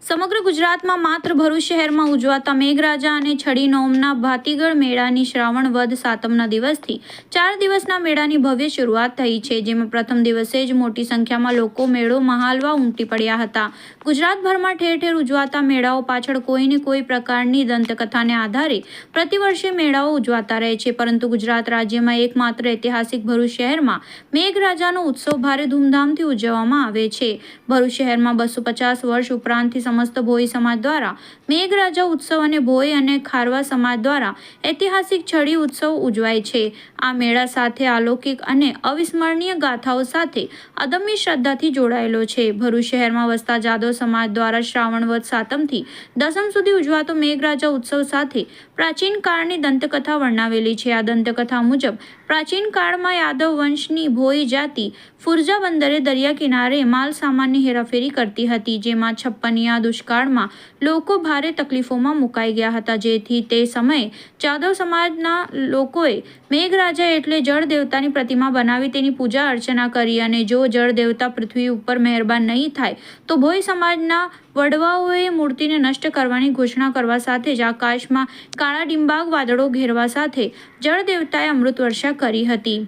સમગ્ર ગુજરાતમાં માત્ર ભરૂચ શહેરમાં ઉજવાતા મેઘરાજા અને છડી નોમના ભાતીગળ મેળાની શ્રાવણ વદ સાતમના દિવસથી ચાર દિવસના મેળાની ભવ્ય શરૂઆત થઈ છે, જેમાં પ્રથમ દિવસે જ મોટી સંખ્યામાં લોકો મેળો મહાલવા ઉમટી પડ્યા હતા. ગુજરાતભરમાં ઠેર ઠેર ઉજવાતા મેળાઓ પાછળ કોઈને કોઈ પ્રકારની દંતકથાને આધારે પ્રતિવર્ષે મેળાઓ ઉજવાતા રહે છે, પરંતુ ગુજરાત રાજ્યમાં એકમાત્ર ઐતિહાસિક ભરૂચ શહેરમાં મેઘરાજાનો ઉત્સવ ભારે ધૂમધામથી ઉજવવામાં આવે છે. ભરૂચ શહેરમાં બસો પચાસ વર્ષ ઉપરાંતથી સમસ્ત ભોઈ સમાજ દ્વારા, મેઘરાજા ઉત્સવ અને ભોઈ અને ખારવા સમાજ દ્વારા ઐતિહાસિક છડી ઉત્સવ ઉજવાય છે. આ મેળા સાથે અલૌકિક અને અવિસ્મરણીય ગાથાઓ સાથે અદમ્ય શ્રદ્ધાથી જોડાયેલો છે. ભરૂચ શહેરમાં વસતા જાદવ સમાજ દ્વારા શ્રાવણ વધ સાતમથી દસમ સુધી ઉજવાતો મેઘરાજા ઉત્સવ સાથે પ્રાચીન કાળની દંતકથા વર્ણવેલી છે. આ દંતકથા મુજબ, પ્રાચીન કાળમાં યાદવ વંશની ભોઈ જાતિ ફુરજા બંદરે દરિયા કિનારે માલ સામાનની હેરાફેરી કરતી હતી, જેમાં છપ્પનિયા દુષ્કાળમાં લોકો ભારે તકલીફોમાં મુકાઈ ગયા હતા. જેથી તે સમયે જાદવ સમાજના લોકોએ મેઘરાજા એટલે જળ દેવતાની પ્રતિમા બનાવી તેની પૂજા અર્ચના કરી અને જો જળ દેવતા પૃથ્વી ઉપર મહેરબાન નહીં થાય, તો ભોઈ સમાજના વડવાઓએ મૂર્તિને નષ્ટ કરવાની ઘોષણા કરવા સાથે જ આકાશમાં કાળા ડિંબાગ વાદળો ઘેરવા સાથે જળ દેવતાએ અમૃત વર્ષા કરી હતી.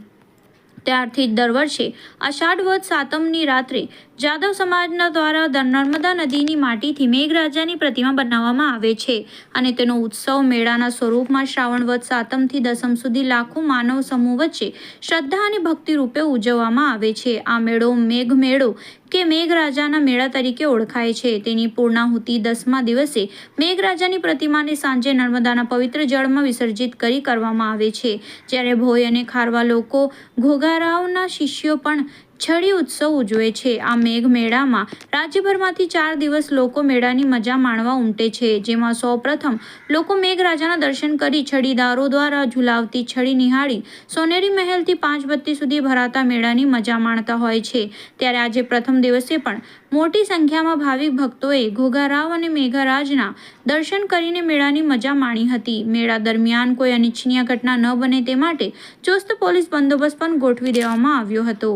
ત્યારથી જ દર વર્ષે અષાઢ વદ સાતમની રાત્રે જાદવ સમાજના દ્વારા નર્મદા નદીની માટીથી મેઘરાજાની પ્રતિમા બનાવવામાં આવે છે અને તેનો ઉત્સવ મેળાના સ્વરૂપમાં શ્રાવણ વધ સાતમથી દસમ સુધી લાખો માનવ સમૂહ વચ્ચે શ્રદ્ધા અને ભક્તિ રૂપે ઉજવવામાં આવે છે. આ મેળો મેઘ મેળો કે મેઘરાજાના મેળા તરીકે ઓળખાય છે. તેની પૂર્ણાહુતિ દસમા દિવસે મેઘરાજાની પ્રતિમાને સાંજે નર્મદાના પવિત્ર જળમાં વિસર્જિત કરી કરવામાં આવે છે. જ્યારે ભોય અને ખારવા લોકો ઘોઘારાઓના શિષ્યો પણ છડી ઉત્સવ ઉજવે છે. આ મેઘ મેળામાં રાજ્યભરમાંથી ચાર દિવસ લોકો મેળાની મજા માણવા ઉમટે છે. જેમાં સૌપ્રથમ લોકો મેઘરાજાના દર્શન કરી છડીદારો દ્વારા ઝુલાવતી છડી નિહાળી સોનેરી મહેલથી પાંચ બત્તી સુધી ભરાતા મેળાની મજા માણતા હોય છે. ત્યારે આજે પ્રથમ દિવસે પણ મોટી સંખ્યામાં ભાવિક ભક્તોએ ઘોઘારાવ અને મેઘરાજના દર્શન કરીને મેળાની મજા માણી હતી. મેળા દરમિયાન કોઈ અનિચ્છનીય ઘટના ન બને તે માટે ચુસ્ત પોલીસ બંદોબસ્ત પણ ગોઠવી દેવામાં આવ્યો હતો.